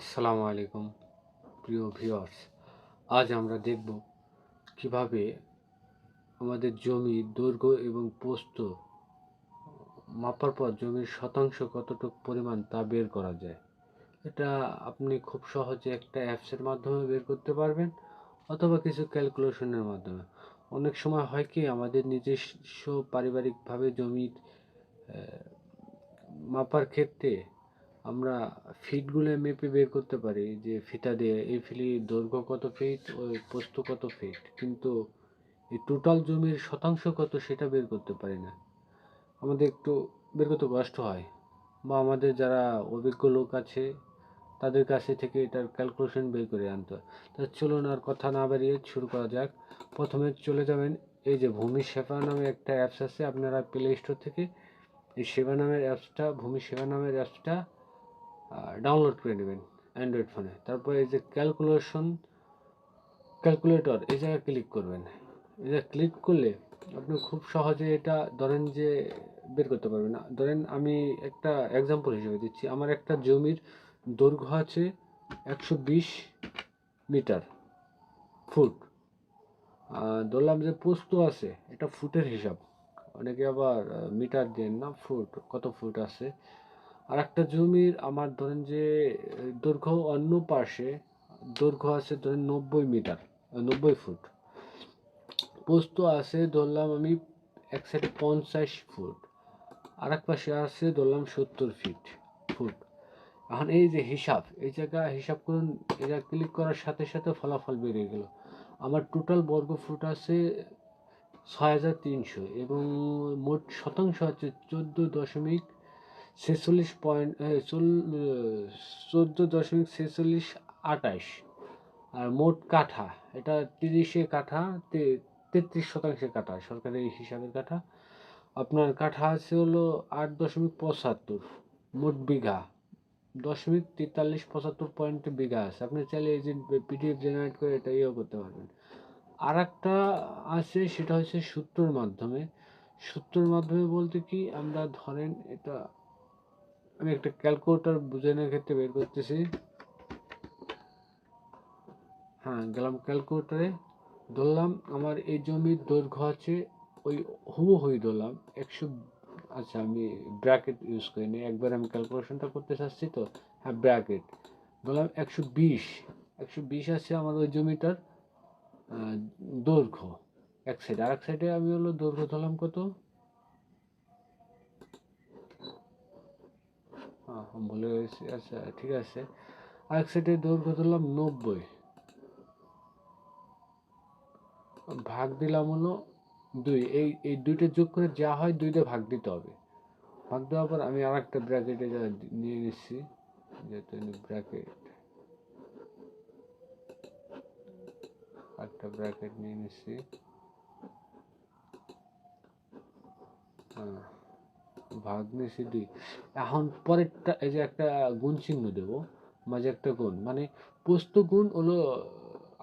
আসসালামু আলাইকুম, প্রিয় ভিউয়ার্স আজ আমরা দেখব কীভাবে আমাদের জমির দৈর্ঘ্য এবং পোস্ত মাপার পর জমির শতাংশ কতটুকু পরিমাণ তা বের করা যায়। এটা আপনি খুব সহজে একটা অ্যাপসের মাধ্যমে বের করতে পারবেন অথবা কিছু ক্যালকুলেশনের মাধ্যমে। অনেক সময় হয় কি, আমাদের নিজস্ব পারিবারিকভাবে জমির মাপার ক্ষেত্রে আমরা ফিটগুলো মেপে বের করতে পারি যে ফিতা দিয়ে, এই ফিলি দৈর্ঘ্য কত ফিট ওই পোস্ত কত ফিট কিন্তু এই টোটাল জমির শতাংশ কত সেটা বের করতে পারি না। আমাদের একটু বের করতে কষ্ট হয়। বা আমাদের যারা অভিজ্ঞ লোক আছে, তাদের কাছে থেকে এটার ক্যালকুলেশন বের করে আনতে হয়। তা চলুন আর কথা না বাড়িয়ে শুরু করা যাক। প্রথমে চলে যাবেন এই যে ভূমি সেবা নামে একটা অ্যাপস আছে, আপনারা প্লে স্টোর থেকে এই সেবা নামের অ্যাপসটা ভূমি সেবা নামের অ্যাপসটা ডাউনলোড করে নেবেন অ্যান্ড্রয়েড ফোনে তারপর এই যে ক্যালকুলেশন ক্যালকুলেটর এই জায়গায় ক্লিক করবেন। এই জায়গায় ক্লিক করলে আপনি খুব সহজে এটা ধরেন যে বের করতে পারবেন। ধরেন আমি একটা এক্সাম্পল হিসেবে দিচ্ছি। আমার একটা জমির দৈর্ঘ্য আছে একশো বিশ মিটার, ফুট। ধরলাম যে পোস্ত আছে, এটা ফুটের হিসাব। অনেকে আবার মিটার দেন না, ফুট, কত ফুট আছে? আর একটা জমির আমার ধরেন যে, দৈর্ঘ্য অন্য পাশে, দৈর্ঘ্য আছে ধরেন নব্বই মিটার নব্বই ফুট। পোস্ত আছে ধরলাম আমি এক সাইডে পঞ্চাশ ফুট আর এক পাশে আছে ধরলাম সত্তর ফিট ফুট। এখন এই যে হিসাব, এই জায়গা হিসাব করুন, এটা ক্লিক করার সাথে সাথে ফলাফল বেরিয়ে গেল। আমার টোটাল বর্গ ফুট আছে ছয় হাজার তিনশো এবং মোট শতাংশ আছে চোদ্দ দশমিক ছেচল্লিশ পয়েন্ট চোদ্দ দশমিক ছেচল্লিশ আটাইশ। আর মোট কাঠা, এটা তিরিশে কাঠা তেত্রিশ শতাংশের কাঠা, সরকারি হিসাবের কাঠা। আপনার কাঠা আছে হলো আট দশমিক পঁচাত্তর, মোট বিঘা। দশমিক তেতাল্লিশ পঁচাত্তর পয়েন্ট বিঘা আছে। আপনি চাইলে এই যে পিডিএফ জেনারেট করে এটা ইয়েও করতে পারবেন। আর একটা আছে, সেটা হচ্ছে সূত্রর মাধ্যমে। সূত্রর মাধ্যমে বলতে কি, আমরা ধরেন এটা আমি একটা ক্যালকুলেটর বোঝানোর ক্ষেত্রে বের করতেছি। হ্যাঁ গেলাম ক্যালকুলেটরে, ধরলাম আমার এই জমির দৈর্ঘ্য আছে, ওই হুবহুই ধরলাম, একশো আচ্ছা আমি ব্র্যাকেট ইউজ করিনি একবার আমি ক্যালকুলেশনটা করতে চাচ্ছি তো হ্যাঁ ব্র্যাকেট, ধরলাম একশো বিশ একশো বিশ আছে আমার ওই জমিটার দৈর্ঘ্য, এক সাইডে আর এক সাইডে আমি হলো দৈর্ঘ্য ধরলাম কত হ্যাঁ হ্যাঁ, ভুলে গেছি আচ্ছা ঠিক আছে। আর সাইডে দৈর্ঘ্য ধরলাম নব্বই। ভাগ দিলাম হলো দুই। এই এই দুইটা যোগ করে যা হয় দুইটা ভাগ দিতে হবে। ভাগ দেওয়ার পর আমি আর একটা ব্র্যাকেটে নিয়ে নিচ্ছি যেহেতু ব্র্যাকেট একটা ব্র্যাকেট নিয়ে নিচ্ছি। হ্যাঁ, ভাগ নিয়েছি দুই এখন পরেরটা, এই যে একটা গুণ চিহ্ন দেবো, মাঝে একটা গুণ। মানে পোস্ত গুণ হলো,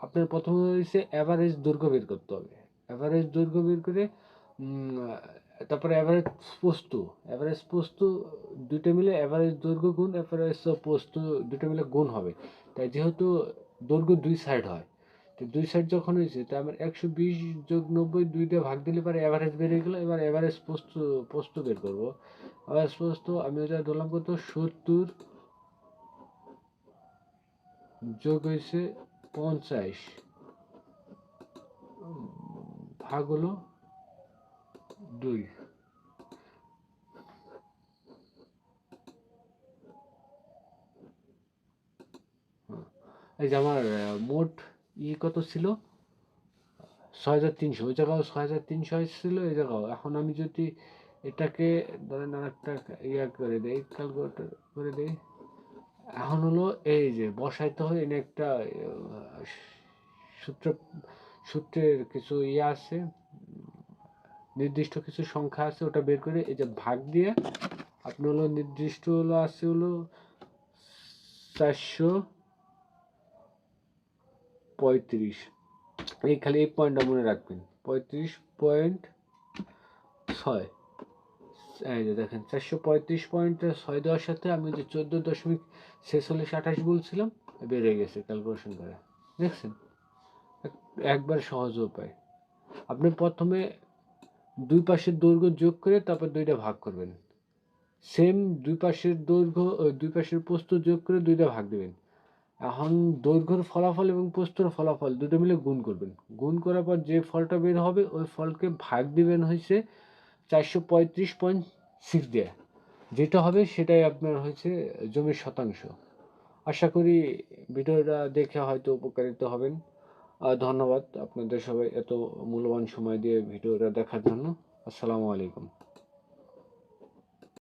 আপনার প্রথমে হয়েছে অ্যাভারেজ দৈর্ঘ্য বের করতে হবে। অ্যাভারেজ দৈর্ঘ্য বের করে তারপরে অ্যাভারেজ পোস্ত অ্যাভারেজ পোস্ত দুটো মিলে অ্যাভারেজ দৈর্ঘ্য গুণ অ্যাভারেজ পোস্ত দুটো মিলে গুণ হবে। তাই যেহেতু দৈর্ঘ্য দুই সাইড হয় তো দুই সাইড যখন হয়েছে, তো আমার একশো বিশ যোগ নব্বই দুইটা ভাগ দিলে পরে অ্যাভারেজ বেরিয়ে গেলো, এবার অ্যাভারেজ পোস্ত পোস্ত বের করব। অ্যাভারেজ পোস্ত আমি ওটা ধরলাম কত? সত্তর যোগ হয়েছে পঞ্চাশ। ভাগ হলো দুই। হ্যাঁ। এই যে আমার মোট ই কত ছিল? ছয় হাজার তিনশো। ওই জায়গাও ছয় হাজার তিনশো ছিল এই জায়গাও। এখন আমি যদি এটাকে, ধরেন আর একটা ইয়া করে দেই ক্যালকুলেটর করে দেই। এখন হলো এই যে বসাইতে হয়, এনে একটা সূত্র, সূত্রের কিছু ইয়ে আছে, নির্দিষ্ট কিছু সংখ্যা আছে, ওটা বের করে এই যে ভাগ দিয়ে, আপনি হলো নির্দিষ্ট হলো আছে হলো চারশো পঁয়ত্রিশ। এই খালি এই পয়েন্টটা মনে রাখবেন। পঁয়ত্রিশ পয়েন্ট ছয়। এই যে দেখেন, চারশো পঁয়ত্রিশ পয়েন্টের ছয় দেওয়ার সাথে আমি যে চোদ্দ দশমিক ছেচল্লিশ আঠাশ বলছিলাম বেড়ে গেছে ক্যালকুলেশন করে। দেখছেন? এক- একবার সহজ উপায়। আপনি প্রথমে দুই পাশের দৈর্ঘ্য যোগ করে তারপর দুইটা ভাগ করবেন। সেম দুই পাশের দৈর্ঘ্য, দুই পাশের প্রস্থ যোগ করে দুইটা ভাগ দিবেন। এখন দৈর্ঘ্যর ফলাফল এবং প্রস্থর ফলাফল দুটো মিলে গুণ করবেন। গুণ করার পর যে ফলটা বের হবে, ওই ফলকে ভাগ দিবেন হয়েছে চারশো পঁয়ত্রিশ পয়েন্ট সিক্স দিয়ে। যেটা হবে সেটাই আপনার হয়েছে জমির শতাংশ। আশা করি ভিডিওটা দেখে হয়তো উপকারিত হবেন। ধন্যবাদ আপনাদের সবাই এত মূল্যবান সময় দিয়ে ভিডিওটা দেখার জন্য। আসসালামু আলাইকুম।